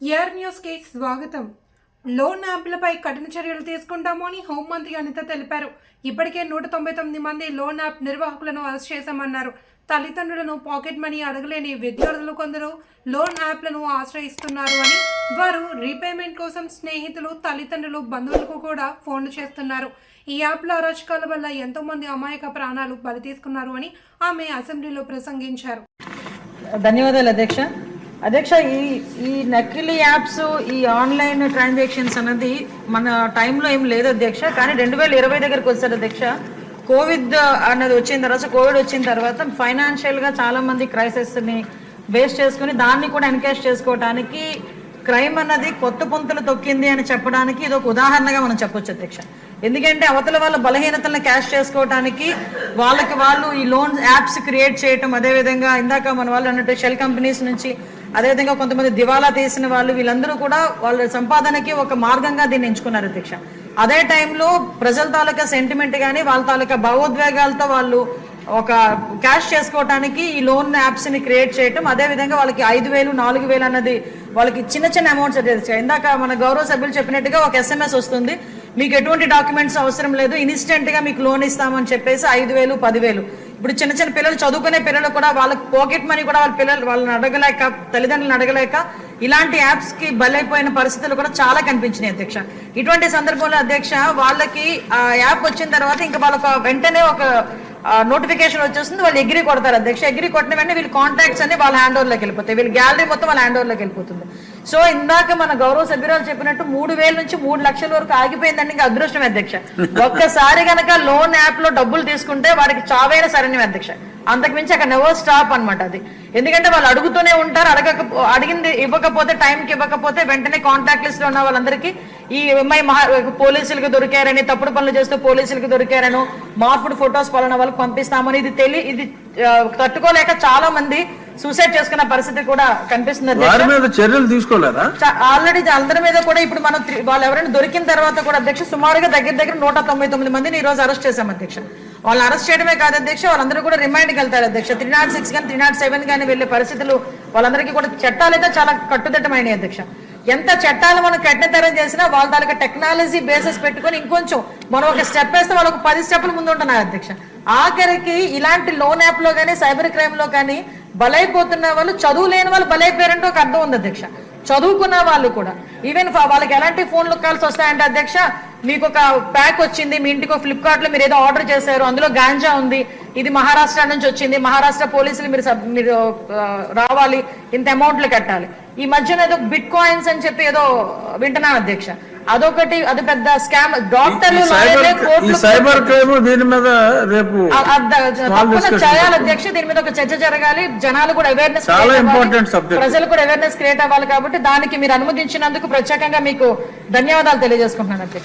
Air న్యూస్కి స్వాగతం. Loan యాప్లపై కఠిన చర్యలు తీసుకుంటాము అని హోంమంత్రి అనిత తెలిపారు. ఇప్పటికే నూట తొంభై తొమ్మిది మంది లోన్ యాప్ నిర్వాహకులను అరెస్ట్ చేశామన్నారు. తల్లిదండ్రులను పాకెట్ మనీ అడగలేని విద్యార్థులు కొందరు లోన్ యాప్లను ఆశ్రయిస్తున్నారు అని వారు రీపేమెంట్ కోసం స్నేహితులు తల్లిదండ్రులు బంధువులకు కూడా ఫోన్లు చేస్తున్నారు. ఈ యాప్ల అరాచకాల వల్ల ఎంతోమంది అమాయక ప్రాణాలు బలి తీసుకున్నారు అని ఆమె అసెంబ్లీలో ప్రసంగించారు. ధన్యవాదాలు అధ్యక్ష. అధ్యక్ష ఈ ఈ నకిలీ యాప్స్ ఈ ఆన్లైన్ ట్రాన్సాక్షన్స్ అనేది మన టైంలో ఏం లేదు అధ్యక్ష కానీ రెండు వేల ఇరవై దగ్గరకు వచ్చారు అధ్యక్ష. కోవిడ్ అన్నది వచ్చిన తర్వాత కోవిడ్ వచ్చిన తర్వాత ఫైనాన్షియల్గా చాలామంది క్రైసిస్ని బేస్ చేసుకుని దాన్ని కూడా ఎన్కేష్ చేసుకోవడానికి క్రైమ్ అన్నది కొత్త పొంతులు తొక్కింది అని చెప్పడానికి ఇది ఒక ఉదాహరణగా మనం చెప్పొచ్చు అధ్యక్ష. ఎందుకంటే అవతల వాళ్ళ బలహీనతలను క్యాష్ చేసుకోవడానికి వాళ్ళకి వాళ్ళు ఈ లోన్ యాప్స్ క్రియేట్ చేయటం అదేవిధంగా ఇందాక మన వాళ్ళు అన్నట్టు షెల్ కంపెనీస్ నుంచి అదేవిధంగా కొంతమంది దివాలా తీసిన వాళ్ళు వీళ్ళందరూ కూడా వాళ్ళ సంపాదనకి ఒక మార్గంగా దీన్ని ఎంచుకున్నారు అధ్యక్ష. అదే టైంలో ప్రజల తాలూకా సెంటిమెంట్ కానీ వాళ్ళ తాలూకా భావోద్వేగాలతో వాళ్ళు ఒక క్యాష్ చేసుకోవడానికి ఈ లోన్ యాప్స్ని క్రియేట్ చేయటం అదే విధంగా వాళ్ళకి ఐదు వేలు నాలుగు వేలు అన్నది వాళ్ళకి చిన్న చిన్న అమౌంట్స్ అయితే ఇందాక మన గౌరవ సభ్యులు చెప్పినట్టుగా ఒక ఎస్ఎంఎస్ వస్తుంది. మీకు ఎటువంటి డాక్యుమెంట్స్ అవసరం లేదు. ఇన్స్టెంట్గా మీకు లోన్ ఇస్తామని చెప్పేసి ఐదు వేలు పదివేలు ఇప్పుడు చిన్న చిన్న పిల్లలు చదువుకునే పిల్లలు కూడా వాళ్ళకి పాకెట్ మనీ కూడా వాళ్ళ పిల్లలు వాళ్ళని అడగలేక తల్లిదండ్రులను అడగలేక ఇలాంటి యాప్స్కి బలైపోయిన పరిస్థితులు కూడా చాలా కనిపించినాయి అధ్యక్ష. ఇటువంటి సందర్భంలో అధ్యక్ష వాళ్ళకి ఆ యాప్ వచ్చిన తర్వాత ఇంకా వాళ్ళకి వెంటనే ఒక నోటిఫికేషన్ వచ్చేస్తుంది వాళ్ళు ఎగ్రీ కొడతారు అధ్యక్ష. ఎగ్రీ కొట్టిన వెంటనే వీళ్ళు కాంటాక్ట్స్ అన్ని వాళ్ళ హ్యాండ్ ఓవర్లోకి వెళ్ళిపోతాయి. వీళ్ళ గ్యాలరీ మొత్తం వాళ్ళ హ్యాండ్ ఓవర్లోకి వెళ్ళిపోతుంది. సో ఇందాక మన గౌరవ సభ్యురాలు చెప్పినట్టు మూడు వేల నుంచి మూడు లక్షల వరకు ఆగిపోయిందండి ఇంకా అదృష్టం అధ్యక్ష. ఒక్కసారి గనక లోన్ యాప్లో డబ్బులు తీసుకుంటే వాడికి చావైన సరైన అధ్యక్ష. అంతకు మించి అక్కడ నెవర్ స్టాప్ అనమాట అది. ఎందుకంటే వాళ్ళు అడుగుతూనే ఉంటారు అడగక అడిగింది ఇవ్వకపోతే టైంకి ఇవ్వకపోతే వెంటనే కాంటాక్ట్ లిస్ట్లో ఉన్న వాళ్ళందరికీ ఈ ఎంఐ మహా పోలీసులకు దొరికారని తప్పుడు పనులు చేస్తూ పోలీసులకు దొరికారను మార్పుడు ఫొటోస్ పలానా వాళ్ళకి పంపిస్తామని ఇది తెలి ఇది తట్టుకోలేక చాలా మంది సూసైడ్ చేసుకున్న పరిస్థితి కూడా కనిపిస్తుంది. వారి మీద చర్యలు తీసుకోలేదా? ఆల్రెడీ అందరి మీద కూడా ఇప్పుడు మనం వాళ్ళు ఎవరైనా దొరికిన తర్వాత కూడా అధ్యక్ష సుమారుగా దగ్గర దగ్గర నూట తొంభై తొమ్మిది మందిని ఈ రోజు అరెస్ట్ చేశాం అధ్యక్ష. వాళ్ళని అరెస్ట్ చేయడమే కాదు అధ్యక్ష వాళ్ళందరూ కూడా రిమైండ్కి వెళ్తారు అధ్యక్ష. త్రీ నాట్ సిక్స్ కానీ త్రీ నాట్ సెవెన్ కానీ వెళ్ళే పరిస్థితులు వాళ్ళందరికీ కూడా చట్టాలు అయితే చాలా కట్టుదిట్టమైనవి అధ్యక్ష. ఎంత చట్టాలు మనం కఠినతరం చేసినా వాళ్ళ తాలూకా టెక్నాలజీ బేసెస్ పెట్టుకొని ఇంకొంచెం మనం ఒక స్టెప్ వేస్తే వాళ్ళకు పది స్టెప్ల ముందు ఉంటున్నారు అధ్యక్ష. ఆఖరికి ఇలాంటి లోన్ యాప్లో కానీ సైబర్ క్రైమ్లో కానీ బలైపోతున్న వాళ్ళు చదువు లేని వాళ్ళు బలైపోయారంటే ఒక అర్థం ఉంది అధ్యక్ష. చదువుకున్న వాళ్ళు కూడా. ఈవెన్ వాళ్ళకి ఎలాంటి ఫోన్లు కాల్స్ వస్తాయంటే అధ్యక్ష మీకు ఒక ప్యాక్ వచ్చింది మీ ఇంటికి ఫ్లిప్కార్ట్లో మీరు ఏదో ఆర్డర్ చేశారు అందులో గాంజా ఉంది ఇది మహారాష్ట్ర నుంచి వచ్చింది మహారాష్ట్ర పోలీసులు మీరు సబ్- మీరు రావాలి ఇంత అమౌంట్లు కట్టాలి. ఈ మధ్యన ఏదో బిట్ కాయిన్స్ అని చెప్పి ఏదో వింటున్నాను అధ్యక్ష. అదొకటి అది పెద్ద స్కామ్. డాక్టర్లు ఈ సైబర్ క్రైమ్ దీని మీద రేపు చేయాలి అధ్యక్ష దీని మీద ఒక చర్చ జరగాలి. జనాలు కూడా అవేర్నెస్ చాలా important subject. ప్రజలు కూడా అవేర్నెస్ క్రియేట్ అవ్వాలి కాబట్టి దానికి మీరు అనుమతించినందుకు ప్రత్యేకంగా మీకు ధన్యవాదాలు తెలియజేసుకుంటున్నాను అధ్యక్ష.